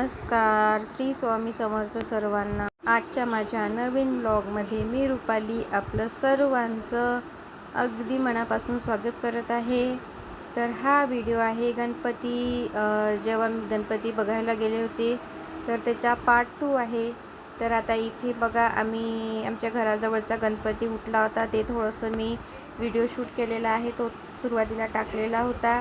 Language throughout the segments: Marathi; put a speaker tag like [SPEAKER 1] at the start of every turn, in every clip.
[SPEAKER 1] नमस्कार. श्री स्वामी समर्थ सर्वांना आजच्या माझ्या नवीन ब्लॉगमध्ये मी रुपाली आपलं सर्वांचं अगदी मनापासून स्वागत करत आहे. तर हा व्हिडिओ आहे गणपती जेव्हा मी गणपती बघायला गेले होते तर त्याचा पार्ट टू आहे. तर आता इथे बघा आम्ही आमच्या घराजवळचा गणपती उठला होता. ते थोडंसं मी व्हिडिओ शूट केलेला आहे. तो सुरुवातीला टाकलेला होता.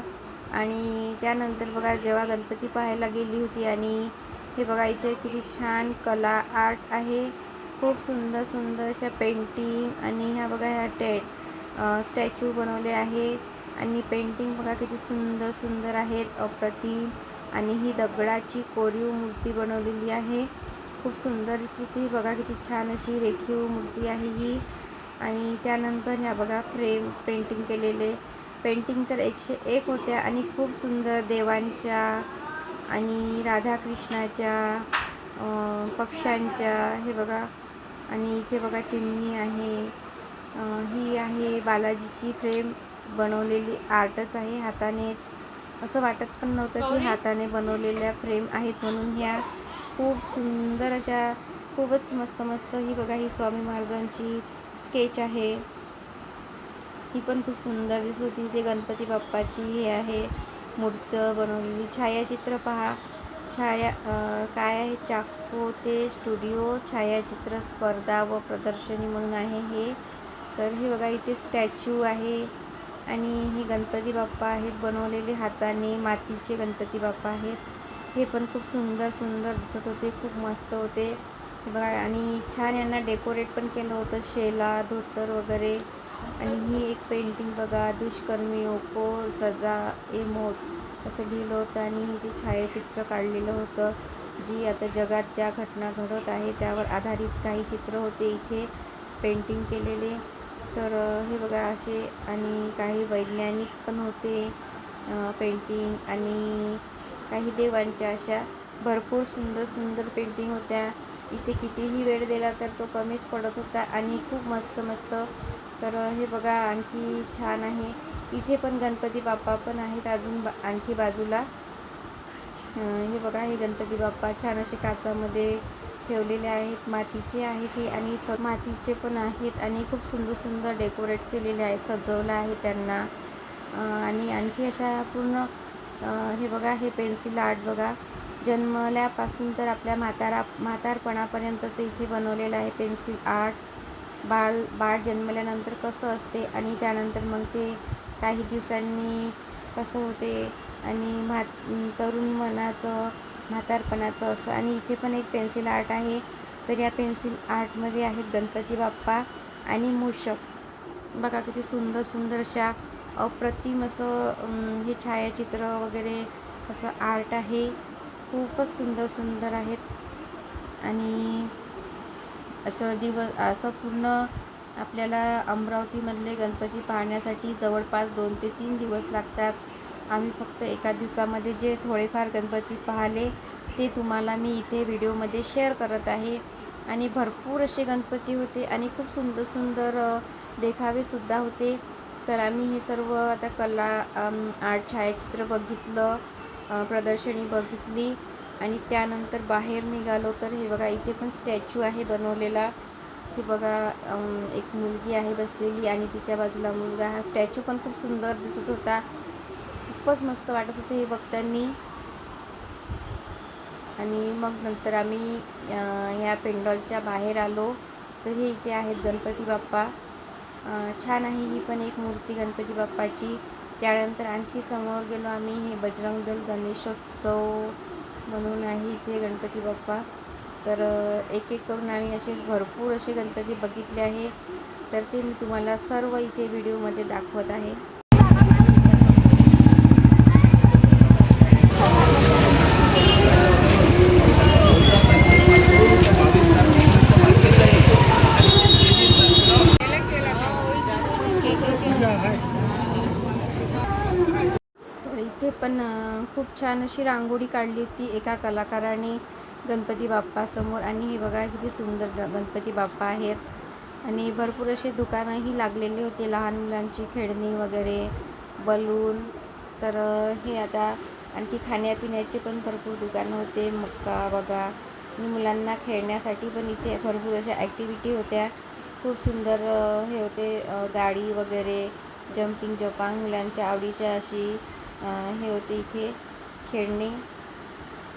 [SPEAKER 1] आणि त्यानंतर बघा जेव्हा गणपती पाहायला गेली होती आणि हे बघा इथे किती छान कला आर्ट आहे. खूप सुंदर सुंदर अशा पेंटिंग आणि ह्या बघा ह्या टे स्टॅच्यू बनवले आहे. आणि पेंटिंग बघा किती सुंदर सुंदर आहेत. अप्रतिम. आणि ही दगडाची कोरीव मूर्ती बनवलेली आहे. खूप सुंदर दिसते ती. बघा किती छान अशी रेखीव मूर्ती आहे ही. आणि त्यानंतर ह्या बघा फ्रेम पेंटिंग केलेले. पेंटिंग तर एकशे एक होत्या आणि खूप सुंदर देवांच्या आणि राधाकृष्णाच्या पक्ष्यांच्या हे बघा. आणि इथे बघा चिमणी आहे. ही आहे बालाजीची फ्रेम. बनवलेली आर्टच आहे हातानेच. असं वाटत पण नव्हतं की हाताने बनवलेल्या फ्रेम आहेत म्हणून ह्या खूप सुंदर अशा खूपच मस्त मस्त ही बघा ही स्वामी महाराजांची स्केच आहे. ही पण खूप सुंदर दिसत होती. इथे गणपती बाप्पाची हे आहे मूर्त बनवलेली. छायाचित्र पहा. छाया काय आहे? चाको ते स्टुडिओ छायाचित्र स्पर्धा व प्रदर्शनी म्हणून आहे हे. तर हे बघा इथे स्टॅच्यू आहे आणि हे गणपती बाप्पा आहेत बनवलेले हाताने. मातीचे गणपती बाप्पा आहेत. हे पण खूप सुंदर सुंदर दिसत होते. खूप मस्त होते. बघा आणि छान यांना डेकोरेट पण केलं होतं. शेला धोतर वगैरे. आणि ही एक पेंटिंग बघा दुष्कर्मियों को सजा ए मौत असं लिहिलं होतं आणि ते छायाचित्र काढलेलं होतं. जी आता जगात ज्या घटना घडत आहे त्यावर आधारित काही चित्र होते इथे पेंटिंग केलेले. तर हे बघा असे आणि काही वैज्ञानिक पण होते पेंटिंग आणि काही देवांच्या अशा भरपूर सुंदर सुंदर पेंटिंग होत्या. इथे कितीही वेळ दिला तर तो कमीच पडत होता आणि खूप मस्त मस्त तर हे बघा आणखी छान आहे. इथे पण गणपती बाप्पा पण आहेत अजून बा आणखी बाजूला. हे बघा हे गणपती बाप्पा छान असे काचामध्ये ठेवलेले आहेत. मातीचे आहेत हे आणि स मातीचे पण आहेत आणि खूप सुंदर सुंदर डेकोरेट केलेले आहे सजवलं आहे त्यांना. आणि आणखी अशा पूर्ण हे बघा हे पेन्सिल आर्ट बघा. जन्मल्यापासून तर आपल्या म्हातारा म्हातारपणापर्यंतचं इथे बनवलेलं आहे पेन्सिल आर्ट. बाळ बाळ जन्मल्यानंतर कसं असते आणि त्यानंतर मग ते काही दिवसांनी कसं होते आणि म्हा तरुण मनाचं म्हातारपणाचं असं. आणि इथे पण एक पेन्सिल आर्ट आहे. तर या पेन्सिल आर्टमध्ये आहेत गणपती बाप्पा आणि मूषक. बघा किती सुंदर सुंदर अशा अप्रतिम असं हे छायाचित्र वगैरे असं आर्ट आहे. खूपच सुंदर सुंदर आहेत. आणि असं दिव असं पूर्ण आपल्याला अमरावतीमधले गणपती पाहण्यासाठी जवळपास दोन ते तीन दिवस लागतात. आम्ही फक्त एका दिवसामध्ये जे थोडेफार गणपती पाहिले ते तुम्हाला मी इथे व्हिडिओमध्ये शेअर करत आहे. आणि भरपूर असे गणपती होते आणि खूप सुंदर सुंदर देखावेसुद्धा होते. तर आम्ही हे सर्व आता कला आर्ट छायाचित्र बघितलं प्रदर्शनी बघितली. आणि त्यानंतर बाहेर निघालो तर हे बघा इथे पण स्टॅच्यू आहे बनवलेला. हे बघा एक मुलगी आहे बसलेली आणि तिच्या बाजूला मुलगा हा स्टॅच्यू पण खूप सुंदर दिसत होता. खूपच मस्त वाटत होते हे बघताना. आणि मग नंतर आम्ही ह्या पेंडॉलच्या बाहेर आलो. तर हे इथे आहेत गणपती बाप्पा. छान आहे ही पण एक मूर्ती गणपती बाप्पाची. त्यानंतर आणखी समोर गेलो आम्ही हे बजरंग दल गणेशोत्सव. म्हणून आहे इथे गणपती बाप्पा. तर एक एक करून आम्ही असेच भरपूर असे गणपती बघितले आहे. तर ते मी तुम्हाला सर्व इथे व्हिडिओमध्ये दाखवत आहे. खूप छान अशी रांगोळी काढली होती एका कलाकाराने गणपती बाप्पासमोर आणि हे बघा किती सुंदर गणपती बाप्पा आहेत. आणि भरपूर असे दुकानंही लागलेले होते लहान मुलांची खेळणी वगैरे बलून. तर हे आता आणखी खाण्यापिण्याचे पण भरपूर दुकानं होते मक्का बघा. आणि मुलांना खेळण्यासाठी पण इथे भरपूर अशा ॲक्टिव्हिटी होत्या. खूप सुंदर हे होते गाडी वगैरे जम्पिंग जपांग मुलांच्या आवडीच्या अशी हे होते इथे. खेळणे.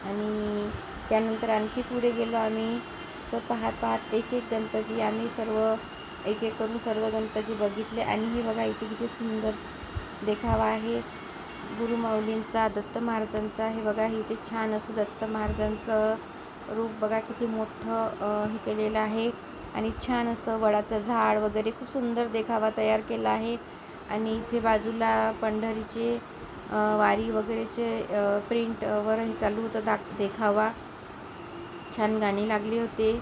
[SPEAKER 1] आणि त्यानंतर आणखी पुढे गेलो आम्ही. असं पाहत पाहत एक एक गणपती आम्ही सर्व एक एक करून सर्व गणपती बघितले. आणि हे बघा इथे किती सुंदर देखावा आहे. गुरुमाऊलींचा दत्त महाराजांचा हे बघा इथे छान असं दत्त महाराजांचं रूप बघा किती मोठं हे केलेलं आहे. आणि छान असं वडाचं झाड वगैरे खूप सुंदर देखावा तयार केला आहे. आणि इथे बाजूला पंढरीचे वारी वगैरेचे प्रिंटवर हे चालू होतं दाख देखावा. छान गाणी लागली होते.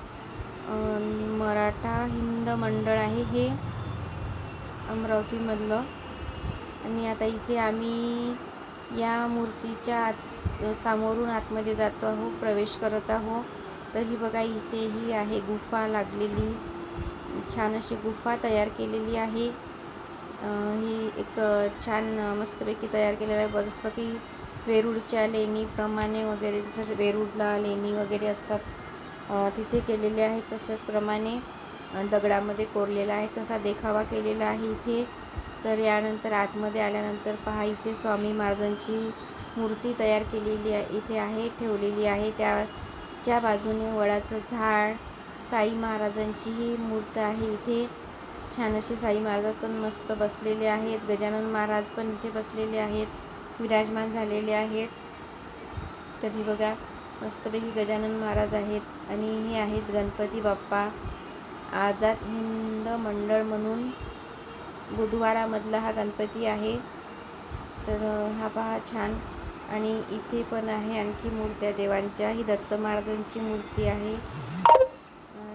[SPEAKER 1] मराठा हिंद मंडळ आहे हे अमरावतीमधलं. आणि आता इथे आम्ही या मूर्तीच्या आत सामोरून आतमध्ये जातो आहोत प्रवेश करत आहो तर ही बघा इथेही आहे गुफा लागलेली. छान अशी गुफा तयार केलेली आहे. ही एक छान मस्तपैकी तयार केलेलं आहे. जसं की वेरूळच्या लेणीप्रमाणे वगैरे जसं वेरूळला लेणी वगैरे असतात तिथे केलेले आहे. तसंच प्रमाणे दगडामध्ये कोरलेला आहे. तसा देखावा केलेला आहे इथे. तर यानंतर आतमध्ये आल्यानंतर पहा इथे स्वामी महाराजांची मूर्ती तयार केलेली आहे इथे आहे ठेवलेली आहे. त्याच्या बाजूने वडाचं झाड साई महाराजांची ही मूर्त आहे इथे. छान असे साई महाराज पण मस्त बसलेले आहेत. गजानन महाराज पण इथे बसलेले आहेत. विराजमान झालेले आहेत. तर ही बघा मस्तपैकी गजानन महाराज आहेत आणि हे आहेत गणपती बाप्पा. आझाद हिंद मंडळ म्हणून बुधवारामधला हा गणपती आहे. तर हा पहा छान. आणि इथे पण आहे आणखी मूर्त्या देवांच्या. ही दत्त महाराजांची मूर्ती आहे.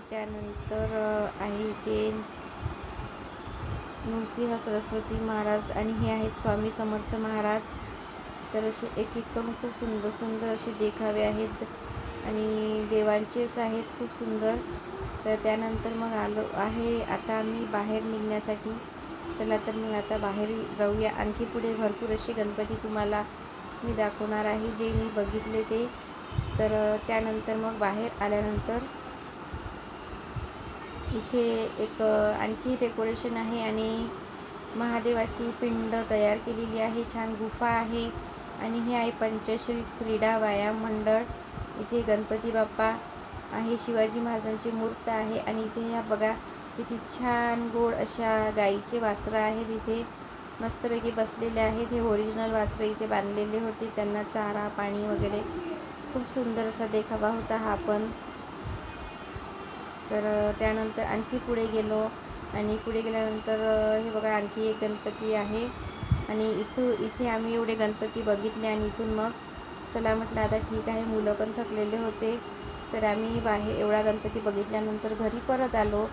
[SPEAKER 1] त्यानंतर आहे इथे नृसिंह सरस्वती महाराज आणि हे आहेत स्वामी समर्थ महाराज. तर असे एक एक करून खूप सुंदर सुंदर असे देखावे आहेत आणि देवांचेच आहेत खूप सुंदर. तर त्यानंतर मग आलो आहे आता आम्ही बाहेर निघण्यासाठी. चला तर मग आता बाहेर जाऊया. आणखी पुढे भरपूर असे गणपती तुम्हाला मी दाखवणार आहे जे मी बघितले ते. तर त्यानंतर मग बाहेर आल्यानंतर इथे एक आणखी डेकोरेशन आहे आणि महादेवाची पिंड तयार केलेली आहे. छान गुफा आहे आणि हे आहे पंचशील क्रीडा व्यायाम मंडळ. इथे गणपती बाप्पा आहे शिवाजी महाराजांची मूर्त आहे आणि इथे ह्या बघा किती छान गोड अशा गाईचे वासरं आहेत. इथे मस्तपैकी बसलेले आहेत. हे ओरिजिनल वासरे इथे बांधलेले होते. त्यांना चारा पाणी वगैरे खूप सुंदर असा देखावा होता हा पण. तर त्यानंतर आणखी पुढे गेलो आणि पुढे गेल्यानंतर हे बघा आणखी एक गणपती आहे. आणि इथू इथे आम्ही एवढे गणपती बघितले आणि इथून मग चला म्हटलं आता ठीक आहे मुलं पण थकलेले होते. तर आम्ही बाहेर एवढा गणपती बघितल्यानंतर घरी परत आलो.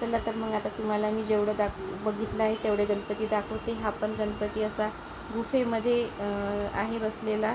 [SPEAKER 1] चला तर मग आता तुम्हाला मी जेवढं दाख बघितलं आहे तेवढे गणपती दाखवते. हा पण गणपती असा गुफेमध्ये आहे बसलेला.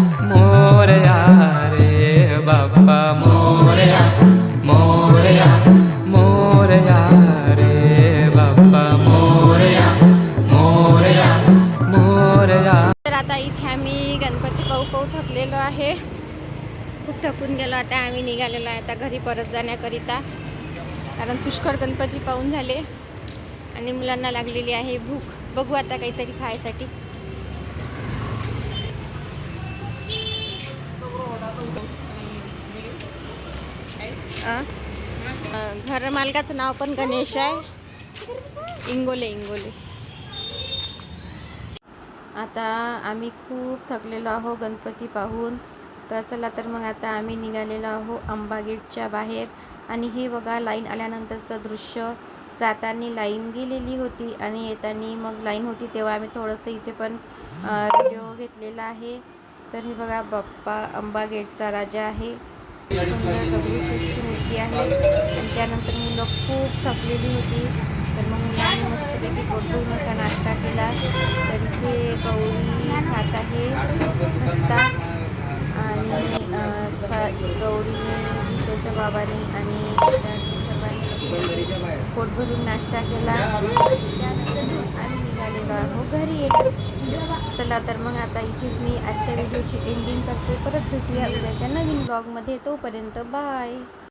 [SPEAKER 1] गणपती थकलेलो आहे. खूप थकून गेलो आता आम्ही निघालेलो आहे आता घरी परत जाण्याकरिता. कारण पुष्कळ गणपती पाहून झाले आणि मुलांना लागलेली आहे भूक. बघू आता काहीतरी खायसाठी. घर मालकाचं नाव पण गणेश आहे. इंगोले इंगोले. आता आम्ही खूप थकलेलो आहो गणपती पाहून. तर चला तर मग आता आम्ही निघालेलो आहो आंबा गेटच्या बाहेर. आणि हे बघा लाईन आल्यानंतरचं दृश्य. जाताना लाईन गेलेली होती आणि येताना मग लाईन होती तेव्हा आम्ही थोडंसं इथे पण व्हिडिओ घेतलेला आहे. तर हे बघा बाप्पा आंबा गेटचा राजा आहे. सुंदर दगडूशेठची मूर्ती आहे. आणि त्यानंतर मुलं खूप थकलेली होती. तर मग मुलांनी मस्तपैकी पोटभरून असा नाश्ता केला. तर इथे गौरी खात आहे मस्ता. आणि गौरीने ईश्वरच्या बाबाने आणि सर्वांनी पोट भरून नाश्ता केला. त्यानंतर आम्ही निघालेलो आहोत घरी येत चला तर मग आता इथेच मी आजच्या व्हिडिओची एंडिंग करते. परत भेटूया उद्याच्या नवीन ब्लॉगमध्ये तोपर्यंत बाय